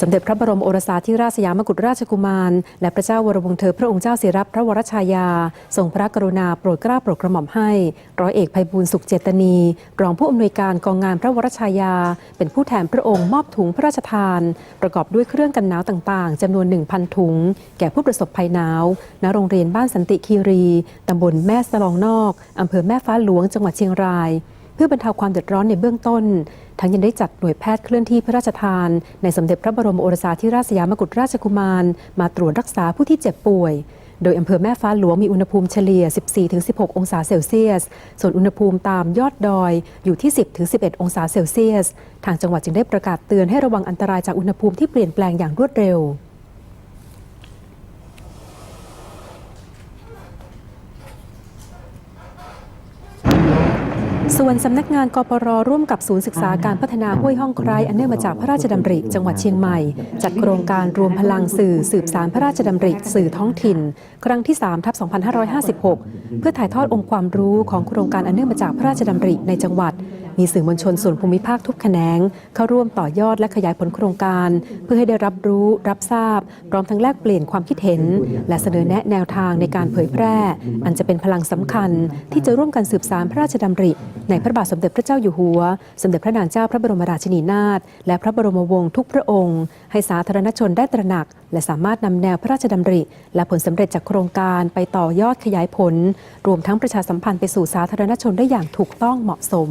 สมเด็จพระบรมโอรสาธิราชสยามกุฎราชกุมาร และพระเจ้าวรวงเธอพระองค์เจ้าเสรับพระวรชายา ทรงพระกรุณาโปรดเกล้าโปรดกระหม่อมให้ ร้อยเอกภัยบูลสุขเจตนี รองผู้อำนวยการกองงานพระวรชายา เป็นผู้แทนพระองค์มอบถุงพระราชทาน ประกอบด้วยเครื่องกันหนาวต่างๆจำนวน 1,000 ถุง แก่ผู้ประสบภัยหนาวณโรงเรียนบ้านสันติคีรีตำบลแม่สลองนอกอำเภอแม่ฟ้าหลวงจังหวัดเชียงราย เพื่อบรรเทาความเดือดร้อนในเบื้องต้น ทั้งยังได้จัดหน่วยแพทย์เคลื่อนที่พระราชทาน ในสมเด็จพระบรมโอรสาธิราชสยามกุฎราชกุมาร มาตรวจรักษาผู้ที่เจ็บป่วย โดยอำเภอแม่ฟ้าหลวงมีอุณหภูมิเฉลี่ย 14-16 องศาเซลเซียส ส่วนอุณหภูมิตามยอดดอยอยู่ที่ 10-11 องศาเซลเซียส ทางจังหวัดจึงได้ประกาศเตือนให้ระวังอันตรายจากอุณหภูมิที่เปลี่ยนแปลงอย่างรวดเร็ว ส่วนสำนักงานกปรร่วมกับศูนย์ศึกษาการพัฒนาห้วยห้องไครอันเนื่องมาจากพระราชดำริ จังหวัดเชียงใหม่ จัดโครงการรวมพลังสื่อสืบสารพระราชดำริ สื่อท้องถิ่น ครั้งที่3ทับ2556 เพื่อถ่ายทอดองค์ความรู้ของโครงการอันเนื่องมาจากพระราชดำริในจังหวัดมีสื่อมวลชนส่วนภูมิภาคทุกแขนง เข้าร่วมต่อยอดและขยายผลโครงการ เพื่อให้ได้รับรู้รับทราบ พร้อมทั้งแลกเปลี่ยนความคิดเห็น และเสนอแนะแนวทางในการเผยแพร่ อันจะเป็นพลังสำคัญ ที่จะร่วมกันสืบสารพระราชดำริ ในพระบาทสมเด็จพระเจ้าอยู่หัว สมเด็จพระนางเจ้าพระบรมราชินีนาถและพระบรมวงศ์ทุกพระองค์ ให้สาธารณชนได้ตระหนัก และสามารถนำแนวพระราชดำริ และผลสำเร็จจากโครงการไปต่อยอดขยายผล รวมทั้งประชาสัมพันธ์ไปสู่สาธารณชนได้อย่างถูกต้องเหมาะสม